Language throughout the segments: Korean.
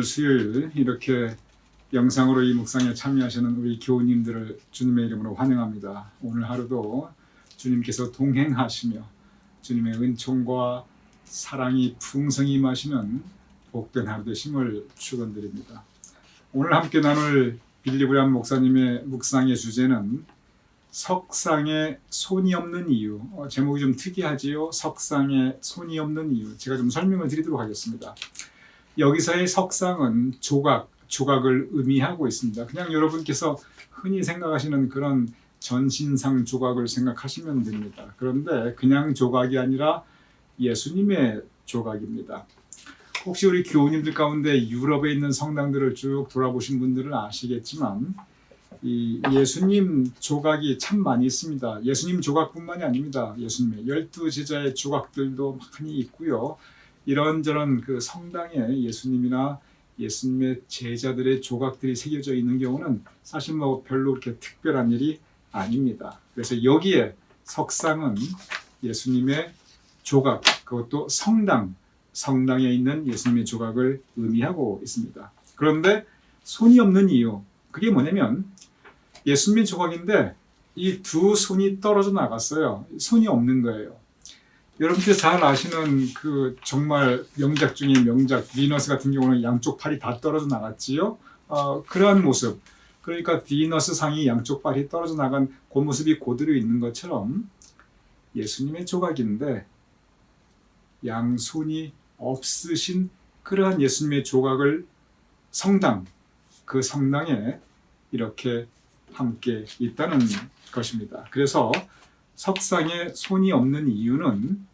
오늘 수요일 이렇게 영상으로 이 묵상에 참여하시는 우리 교우님들을 주님의 이름으로 환영합니다. 오늘 하루도 주님께서 동행하시며 주님의 은총과 사랑이 풍성히 임하시는 복된 하루 되심을 축원드립니다. 오늘 함께 나눌 빌리브람 목사님의 묵상의 주제는 석상에 손이 없는 이유. 어, 제목이 좀 특이하지요. 석상에 손이 없는 이유. 제가 좀 설명을 드리도록 하겠습니다. 여기서의 석상은 조각, 조각을 의미하고 있습니다. 그냥 여러분께서 흔히 생각하시는 그런 전신상 조각을 생각하시면 됩니다. 그런데 그냥 조각이 아니라 예수님의 조각입니다. 혹시 우리 교우님들 가운데 유럽에 있는 성당들을 쭉 돌아보신 분들은 아시겠지만 이 예수님 조각이 참 많이 있습니다. 예수님 조각뿐만이 아닙니다. 예수님의 열두 제자의 조각들도 많이 있고요. 이런저런 그 성당에 예수님이나 예수님의 제자들의 조각들이 새겨져 있는 경우는 사실 뭐 별로 그렇게 특별한 일이 아닙니다. 그래서 여기에 석상은 예수님의 조각, 그것도 성당, 성당에 있는 예수님의 조각을 의미하고 있습니다. 그런데 손이 없는 이유, 그게 뭐냐면 예수님의 조각인데 이 두 손이 떨어져 나갔어요. 손이 없는 거예요. 여러분들 잘 아시는 그 정말 명작 중의 명작 비너스 같은 경우는 양쪽 팔이 다 떨어져 나갔지요. 어, 그러한 모습. 그러니까 비너스 상이 양쪽 팔이 떨어져 나간 그 모습이 그대로 있는 것처럼 예수님의 조각인데 양손이 없으신 그러한 예수님의 조각을 성당 그 성당에 이렇게 함께 있다는 것입니다. 그래서 석상에 손이 없는 이유는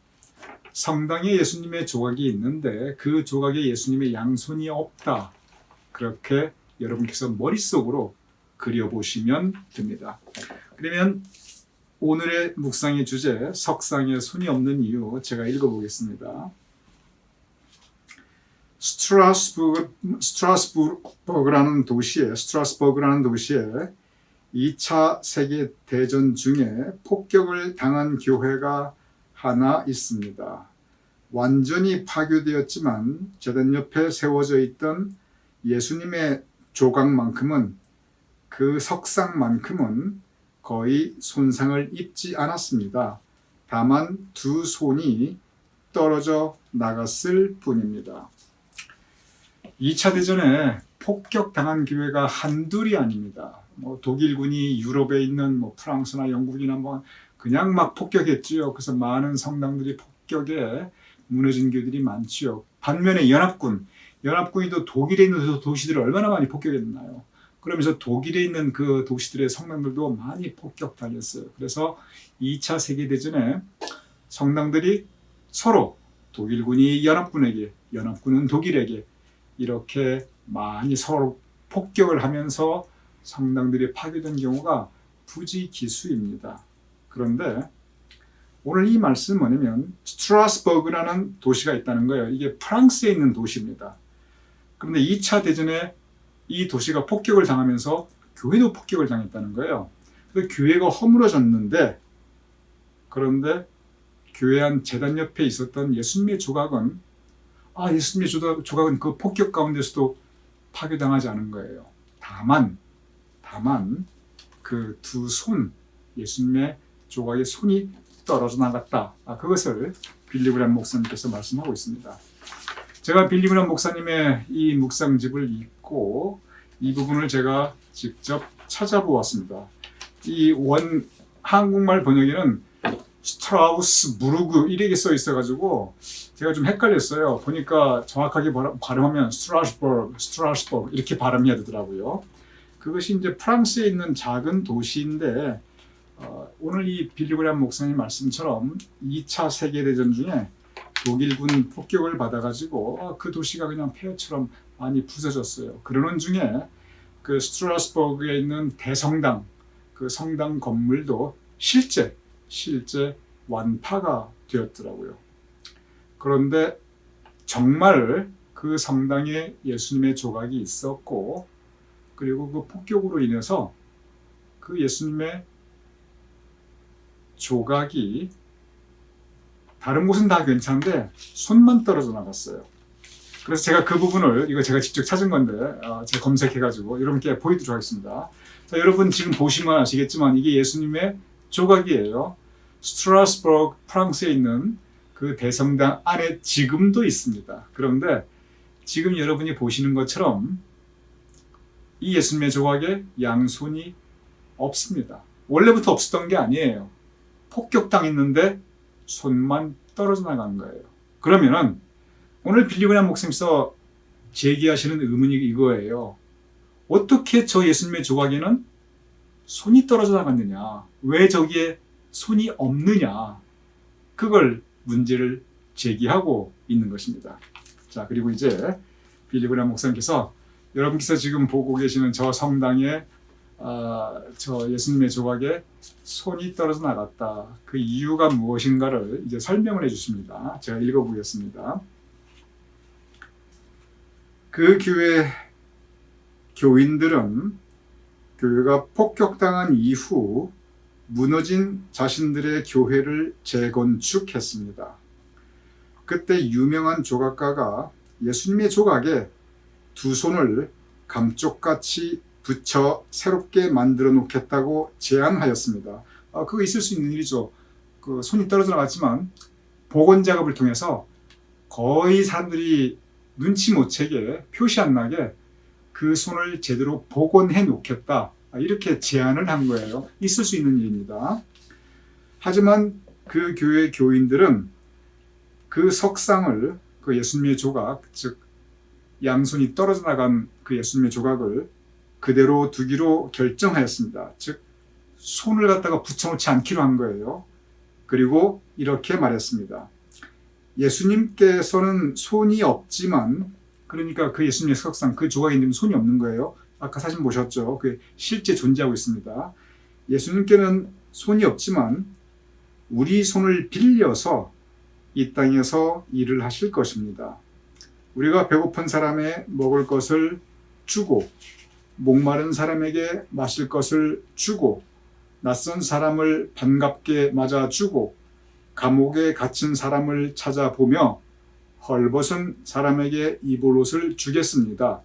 성당에 예수님의 조각이 있는데 그 조각에 예수님의 양손이 없다. 그렇게 여러분께서 머릿속으로 그려보시면 됩니다. 그러면 오늘의 묵상의 주제 석상에 손이 없는 이유 제가 읽어보겠습니다. 스트라스부르, 스트라스부르라는 도시에 스트라스버그라는 도시에 2차 세계 대전 중에 폭격을 당한 교회가 하나 있습니다. 완전히 파괴되었지만 재단 옆에 세워져 있던 예수님의 조각만큼은 그 석상만큼은 거의 손상을 입지 않았습니다. 다만 두 손이 떨어져 나갔을 뿐입니다. 2차 대전에 폭격당한 교회가 한둘이 아닙니다. 뭐 독일군이 유럽에 있는 뭐 프랑스나 영국이나 뭐 그냥 막 폭격했지요. 그래서 많은 성당들이 폭격에 무너진 교들이 많지요. 반면에 연합군, 연합군이 또 독일에 있는 도시들을 얼마나 많이 폭격했나요? 그러면서 독일에 있는 그 도시들의 성당들도 많이 폭격당했어요. 그래서 2차 세계대전에 성당들이 서로 독일군이 연합군에게, 연합군은 독일에게 이렇게 많이 서로 폭격을 하면서 성당들이 파괴된 경우가 부지기수입니다. 그런데 오늘 이 말씀은 뭐냐면 스트라스버그라는 도시가 있다는 거예요. 이게 프랑스에 있는 도시입니다. 그런데 2차 대전에 이 도시가 폭격을 당하면서 교회도 폭격을 당했다는 거예요. 그 교회가 허물어졌는데 그런데 교회 안 재단 옆에 있었던 예수님의 조각은 아 예수님의 조각은 그 폭격 가운데서도 파괴당하지 않은 거예요. 다만 다만 그 두 손 예수님의 조각의 손이 떨어져 나갔다. 아, 그것을 빌리브란 목사님께서 말씀하고 있습니다. 제가 빌리브란 목사님의 이 묵상집을 읽고 이 부분을 제가 직접 찾아보았습니다. 이 원 한국말 번역에는 스트라우스 무르그 이렇게 써 있어가지고 제가 좀 헷갈렸어요. 보니까 정확하게 발음하면 스트라스버그, 스트라스버그 이렇게 발음해야 되더라고요. 그것이 이제 프랑스에 있는 작은 도시인데 어, 오늘 이 빌리그람 목사님 말씀처럼 2차 세계대전 중에 독일군 폭격을 받아가지고 어, 그 도시가 그냥 폐허처럼 많이 부서졌어요. 그러는 중에 그 스트라스버그에 있는 대성당 그 성당 건물도 실제 실제 완파가 되었더라고요. 그런데 정말 그 성당에 예수님의 조각이 있었고 그리고 그 폭격으로 인해서 그 예수님의 조각이 다른 곳은 다 괜찮은데 손만 떨어져 나갔어요. 그래서 제가 그 부분을 이거 제가 직접 찾은 건데 어, 제가 검색해가지고 여러분께 보여드리도록 하겠습니다. 자, 여러분 지금 보시면 아시겠지만 이게 예수님의 조각이에요. 스트라스버그 프랑스에 있는 그 대성당 안에 지금도 있습니다. 그런데 지금 여러분이 보시는 것처럼 이 예수님의 조각에 양손이 없습니다. 원래부터 없었던 게 아니에요. 폭격당했는데 손만 떨어져 나간 거예요. 그러면은 오늘 빌리그란 목사님께서 제기하시는 의문이 이거예요. 어떻게 저 예수님의 조각에는 손이 떨어져 나갔느냐? 왜 저기에 손이 없느냐? 그걸 문제를 제기하고 있는 것입니다. 자, 그리고 이제 빌리그란 목사님께서 여러분께서 지금 보고 계시는 저 성당에 아, 저 예수님의 조각에 손이 떨어져 나갔다. 그 이유가 무엇인가를 이제 설명을 해 주십니다. 제가 읽어보겠습니다. 그 교회 교인들은 교회가 폭격당한 이후 무너진 자신들의 교회를 재건축했습니다. 그때 유명한 조각가가 예수님의 조각에 두 손을 감쪽같이 붙여 새롭게 만들어 놓겠다고 제안하였습니다. 아, 그거 있을 수 있는 일이죠. 그 손이 떨어져 나갔지만 복원 작업을 통해서 거의 사람들이 눈치 못 채게 표시 안 나게 그 손을 제대로 복원해 놓겠다. 아, 이렇게 제안을 한 거예요. 있을 수 있는 일입니다. 하지만 그 교회 교인들은 그 석상을 그 예수님의 조각, 즉 양손이 떨어져 나간 그 예수님의 조각을 그대로 두기로 결정하였습니다. 즉 손을 갖다가 붙여놓지 않기로 한 거예요. 그리고 이렇게 말했습니다. 예수님께서는 손이 없지만 그러니까 그 예수님의 석상 그 조각에 있는 손이 없는 거예요. 아까 사진 보셨죠? 그 실제 존재하고 있습니다. 예수님께는 손이 없지만 우리 손을 빌려서 이 땅에서 일을 하실 것입니다. 우리가 배고픈 사람의 먹을 것을 주고 목마른 사람에게 마실 것을 주고 낯선 사람을 반갑게 맞아주고 감옥에 갇힌 사람을 찾아보며 헐벗은 사람에게 입을 옷을 주겠습니다.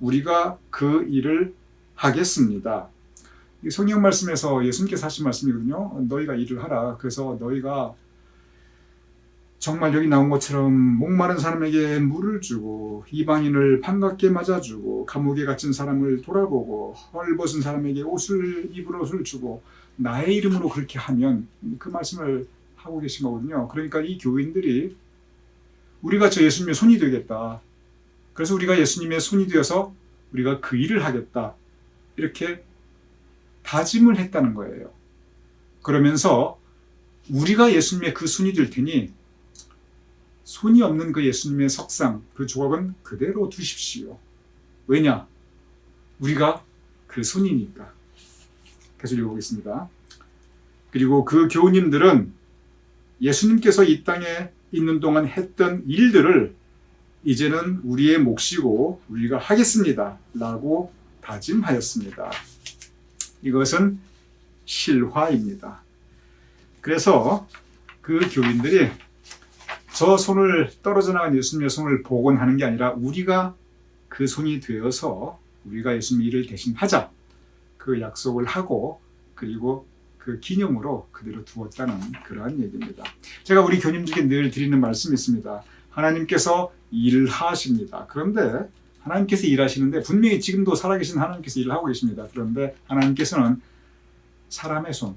우리가 그 일을 하겠습니다. 이 성경 말씀에서 예수님께서 하신 말씀이거든요. 너희가 일을 하라. 그래서 너희가 정말 여기 나온 것처럼 목마른 사람에게 물을 주고 이방인을 반갑게 맞아주고 감옥에 갇힌 사람을 돌아보고 헐벗은 사람에게 옷을 입을 옷을 주고 나의 이름으로 그렇게 하면 그 말씀을 하고 계신 거거든요. 그러니까 이 교인들이 우리가 저 예수님의 손이 되겠다. 그래서 우리가 예수님의 손이 되어서 우리가 그 일을 하겠다. 이렇게 다짐을 했다는 거예요. 그러면서 우리가 예수님의 그 손이 될 테니 손이 없는 그 예수님의 석상, 그 조각은 그대로 두십시오. 왜냐? 우리가 그 손이니까. 계속 읽어보겠습니다. 그리고 그 교우님들은 예수님께서 이 땅에 있는 동안 했던 일들을 이제는 우리의 몫이고 우리가 하겠습니다. 라고 다짐하였습니다. 이것은 실화입니다. 그래서 그 교인들이 저 손을 떨어져 나간 예수님의 손을 복원하는 게 아니라 우리가 그 손이 되어서 우리가 예수님 일을 대신 하자. 그 약속을 하고 그리고 그 기념으로 그대로 두었다는 그러한 얘기입니다. 제가 우리 교님들께 늘 드리는 말씀이 있습니다. 하나님께서 일하십니다. 그런데 하나님께서 일하시는데 분명히 지금도 살아계신 하나님께서 일을 하고 계십니다. 그런데 하나님께서는 사람의 손,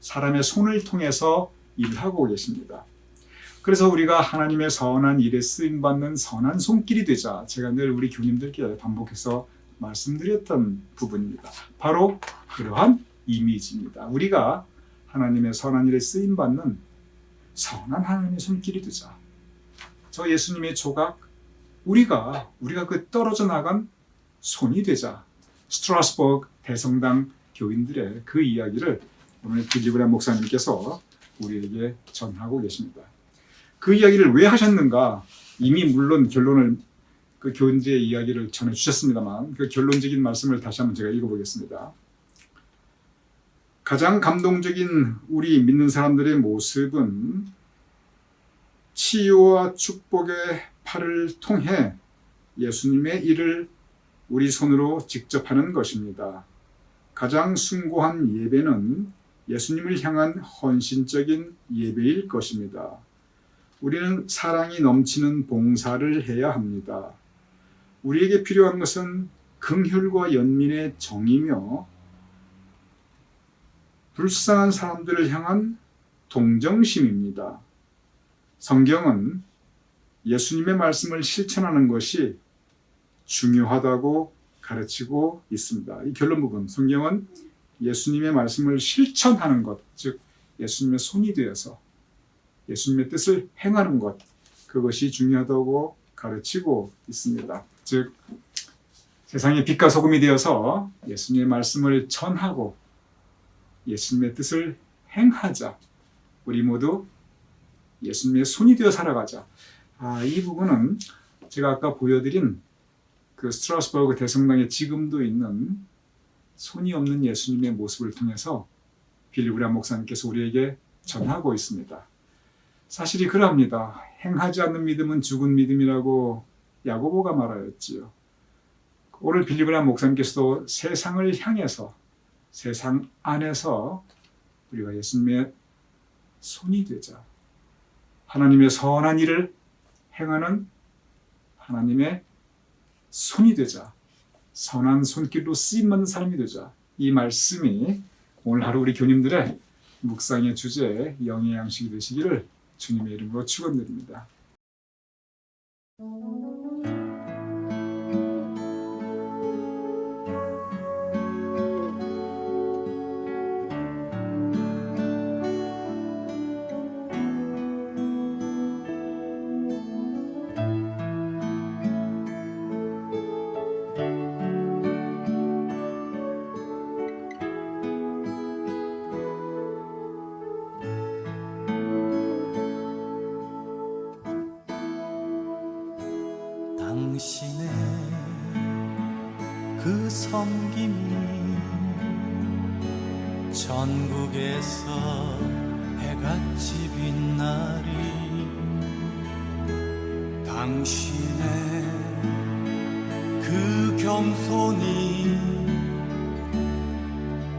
사람의 손을 통해서 일하고 계십니다. 그래서 우리가 하나님의 선한 일에 쓰임 받는 선한 손길이 되자 제가 늘 우리 교님들께 반복해서 말씀드렸던 부분입니다. 바로 그러한 이미지입니다. 우리가 하나님의 선한 일에 쓰임 받는 선한 하나님의 손길이 되자. 저 예수님의 조각 우리가 우리가 그 떨어져 나간 손이 되자. 스트라스버그 대성당 교인들의 그 이야기를 오늘 빌리브란 목사님께서 우리에게 전하고 계십니다. 그 이야기를 왜 하셨는가? 이미 물론 결론을 그 교인들의 이야기를 전해 주셨습니다만 그 결론적인 말씀을 다시 한번 제가 읽어보겠습니다. 가장 감동적인 우리 믿는 사람들의 모습은 치유와 축복의 팔을 통해 예수님의 일을 우리 손으로 직접 하는 것입니다. 가장 숭고한 예배는 예수님을 향한 헌신적인 예배일 것입니다. 우리는 사랑이 넘치는 봉사를 해야 합니다. 우리에게 필요한 것은 긍휼과 연민의 정이며 불쌍한 사람들을 향한 동정심입니다. 성경은 예수님의 말씀을 실천하는 것이 중요하다고 가르치고 있습니다. 이 결론 부분 성경은 예수님의 말씀을 실천하는 것, 즉 예수님의 손이 되어서 예수님의 뜻을 행하는 것, 그것이 중요하다고 가르치고 있습니다. 즉 세상의 빛과 소금이 되어서 예수님의 말씀을 전하고 예수님의 뜻을 행하자. 우리 모두 예수님의 손이 되어 살아가자. 아, 이 부분은 제가 아까 보여드린 그 스트라스버그 대성당에 지금도 있는 손이 없는 예수님의 모습을 통해서 빌리브라 목사님께서 우리에게 전하고 있습니다. 사실이 그러합니다. 행하지 않는 믿음은 죽은 믿음이라고 야고보가 말하였지요. 오늘 빌리브라 목사님께서도 세상을 향해서 세상 안에서 우리가 예수님의 손이 되자. 하나님의 선한 일을 행하는 하나님의 손이 되자. 선한 손길로 쓰임받는 사람이 되자. 이 말씀이 오늘 하루 우리 교님들의 묵상의 주제 영의 양식이 되시기를 주님의 이름으로 축원드립니다. 섬김이 전국에서 해같이 빛나리 당신의 그 겸손이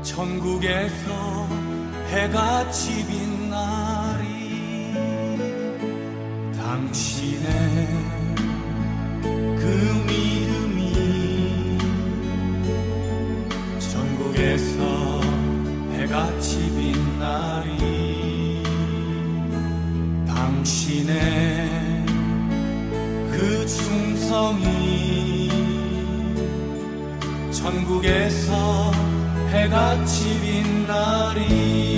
전국에서 해같이 빛나리 당신의 그 믿음 해같이 빛나리 당신의 그 충성이 전국에서 해같이 빛나리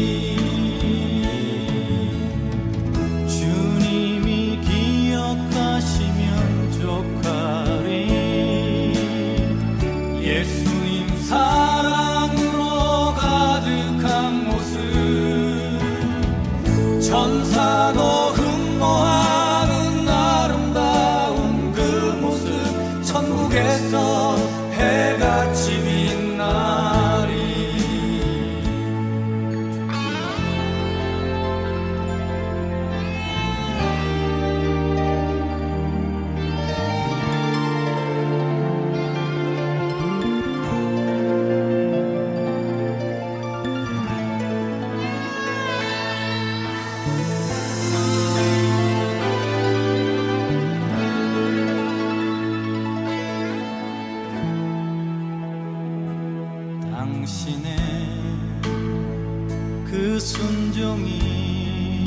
그 순종이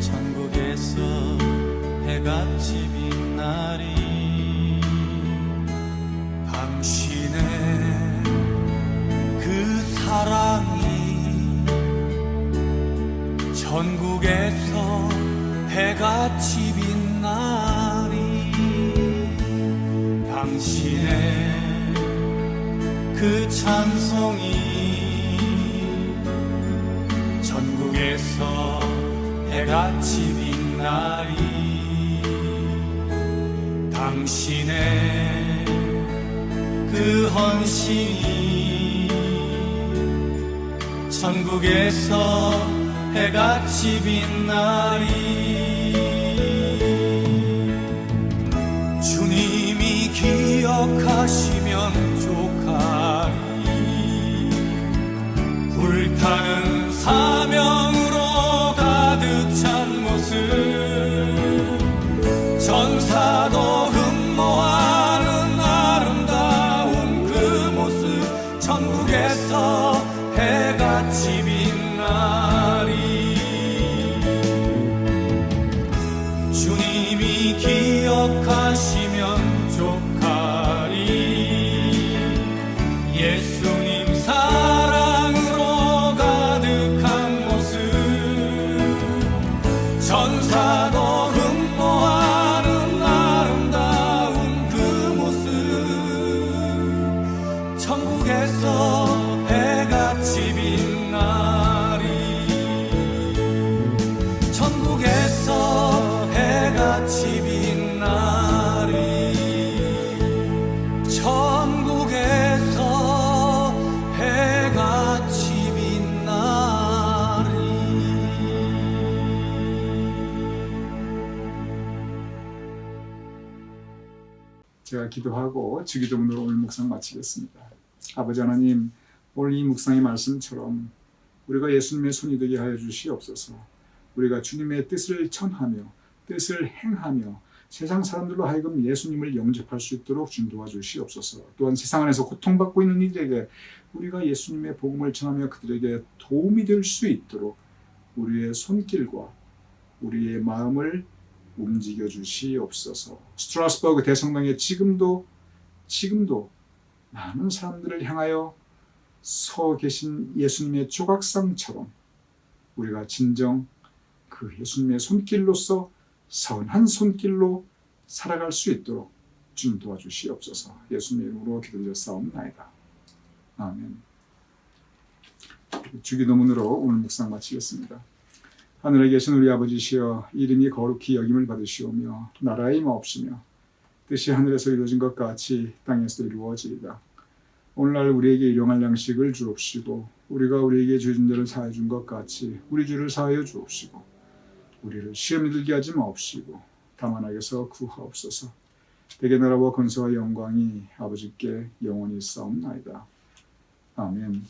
전국에서 해같이 빛나리 당신의 그 사랑이 전국에서 해같이 당신의 그 헌신이 전국에서 해같이 빛나리 주님이 기억하시면 족하리 불타는 사명 기도하고 주기도문으로 오늘 묵상 마치겠습니다. 아버지 하나님, 오늘 이 묵상의 말씀처럼 우리가 예수님의 손이 되게 하여 주시옵소서. 우리가 주님의 뜻을 전하며 뜻을 행하며 세상 사람들로 하여금 예수님을 영접할 수 있도록 준 도와주시옵소서. 또한 세상 안에서 고통받고 있는 이들에게 우리가 예수님의 복음을 전하며 그들에게 도움이 될 수 있도록 우리의 손길과 우리의 마음을 움직여 주시옵소서. 스트라스버그 대성당에 지금도 지금도 많은 사람들을 향하여 서 계신 예수님의 조각상처럼 우리가 진정 그 예수님의 손길로서 선한 손길로 살아갈 수 있도록 주님 도와주시옵소서. 예수님의 이름으로 기도드려 싸움나이다. 아멘. 주기도문으로 오늘 묵상 마치겠습니다. 하늘에 계신 우리 아버지시여 이름이 거룩히 여김을 받으시오며 나라의 마옵시며 뜻이 하늘에서 이루어진 것 같이 땅에서 이루어지이다. 오늘날 우리에게 일용할 양식을 주옵시고 우리가 우리에게 죄진 자를 사하여 준것 같이 우리 죄를 사하여 주옵시고 우리를 시험에 들게 하지 마옵시고 다만 악에서 구하옵소서. 대개 나라와 건설와 영광이 아버지께 영원히 싸움나이다. 아멘.